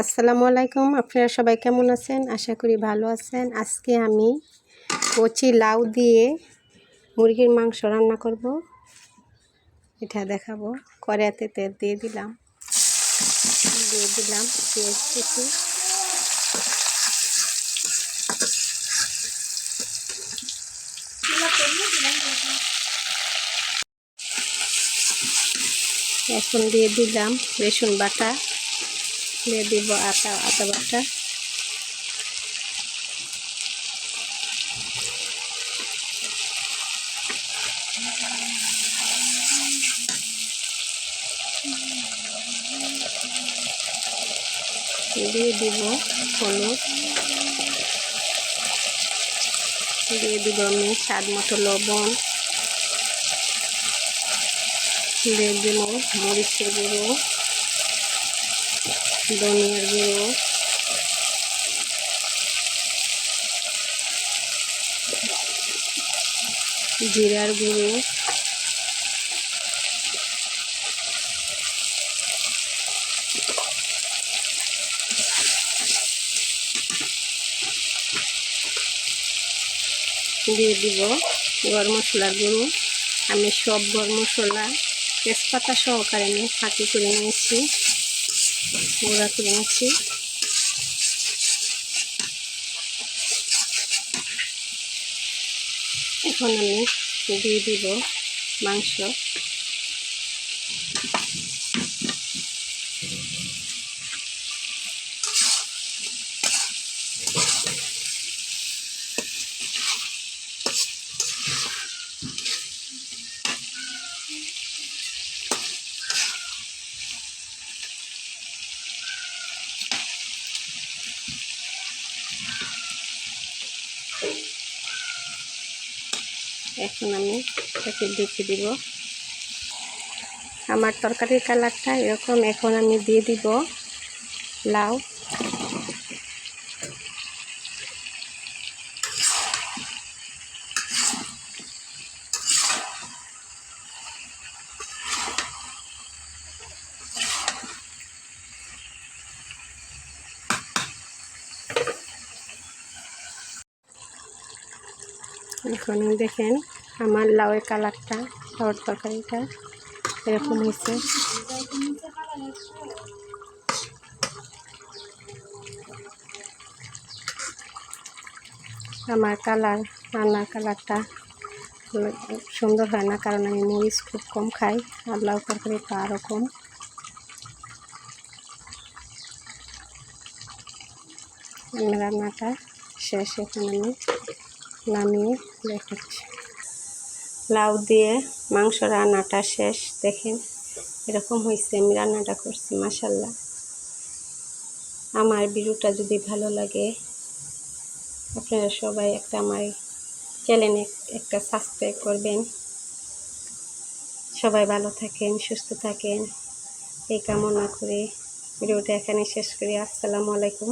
আসসালামু আলাইকুম। আপনারা সবাই কেমন আছেন? আশা করি ভালো আছেন। আজকে আমি কচি লাউ দিয়ে মুরগির মাংস রান্না করব। এটা দেখাবো। কড়াইতে তেল দিয়ে দিলাম। দিয়ে দিলাম পেঁয়াজ কুচি। এখন দিয়ে দিলাম রসুন বাটা। দিয়ে দিব আটা আটা বাটা। দিয়ে দিব হলুদ। দিয়ে দিব আমি স্বাদ মতো লবণ। দিয়ে দিব মরিচের গুঁড়ো। ধনিয়ার গুঁড়ো। জিরার গুঁড়ো। দিয়ে দিব গরম মশলার গুঁড়ো। আমি সব গরম মশলা তেজপাতা সহকারে আমি ফাঁকি করে নিয়েছি। গুঁড়া বানাচ্ছি। এখন আমি দিয়ে দিব মাংস। এখন আমি এটাকে দেখে দিব। আমার তরকারির কালারটা এরকম। এখন আমি দিয়ে দিব লাউ। এখন দেখেন আমার লাউয়ের কালারটা, লাউয়ের তরকারিটা এরকম হয়েছে। আমার কালার, রান্নার কালারটা সুন্দর হয় না, কারণ আমি মরিচ খুব কম খাই আর লাউ তরকারিটা আরও কম। রান্নাটা শেষ এখানে আমি নামিয়ে দেখাচ্ছি। লাউ দিয়ে মাংস রান্নাটা শেষ। দেখেন এরকম হয়েছে আমি রান্নাটা করছি মাসাল্লাহ আমার ভিডিওটা যদি ভালো লাগে, আপনারা সবাই একটা আমার চ্যানেলে একটা সাবস্ক্রাইব করবেন। সবাই ভালো থাকেন, সুস্থ থাকেন। এই কামনা করে ভিডিওটা এখানে শেষ করি। আসসালামু আলাইকুম।